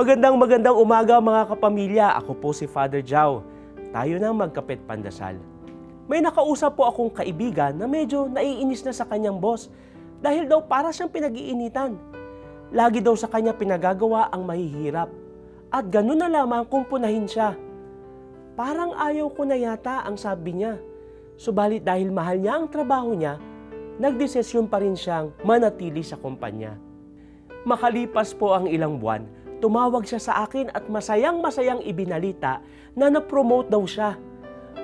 Magandang magandang umaga mga kapamilya. Ako po si Father Jao. Tayo na magkapit pandasal. May nakausap po akong kaibigan na medyo naiinis na sa kanyang boss dahil daw para siyang pinag-iinitan. Lagi daw sa kanya pinagagawa ang mahihirap at ganun na lamang kung punahin siya. Parang ayaw ko na yata ang sabi niya. Subalit dahil mahal niya ang trabaho niya, nagdesisyon pa rin siyang manatili sa kumpanya. Makalipas po ang ilang buwan, tumawag siya sa akin at masayang-masayang ibinalita na na-promote daw siya.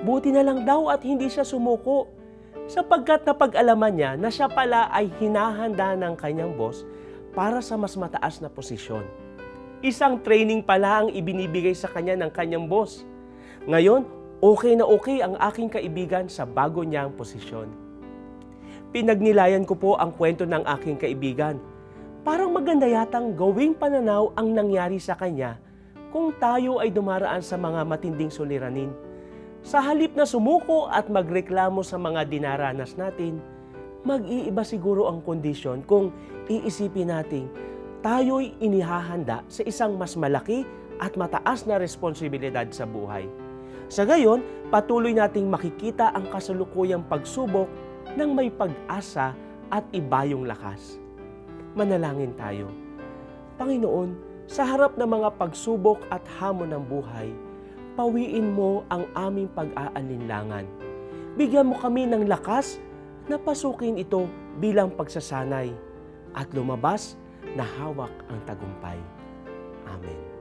Buti na lang daw at hindi siya sumuko sapagkat napag-alaman niya na siya pala ay hinahanda ng kanyang boss para sa mas mataas na posisyon. Isang training pala ang ibinibigay sa kanya ng kanyang boss. Ngayon, okay na okay ang aking kaibigan sa bago niyang posisyon. Pinagnilayan ko po ang kwento ng aking kaibigan. Parang maganda yatang gawing pananaw ang nangyari sa kanya kung tayo ay dumaraan sa mga matinding suliranin. Sa halip na sumuko at magreklamo sa mga dinaranas natin, mag-iiba siguro ang kondisyon kung iisipin natin tayo'y inihahanda sa isang mas malaki at mataas na responsibilidad sa buhay. Sa gayon, patuloy nating makikita ang kasalukuyang pagsubok ng may pag-asa at ibayong lakas. Manalangin tayo. Panginoon, sa harap ng mga pagsubok at hamon ng buhay, pawiin mo ang aming pag-aalinlangan. Bigyan mo kami ng lakas na pasukin ito bilang pagsasanay at lumabas na hawak ang tagumpay. Amen.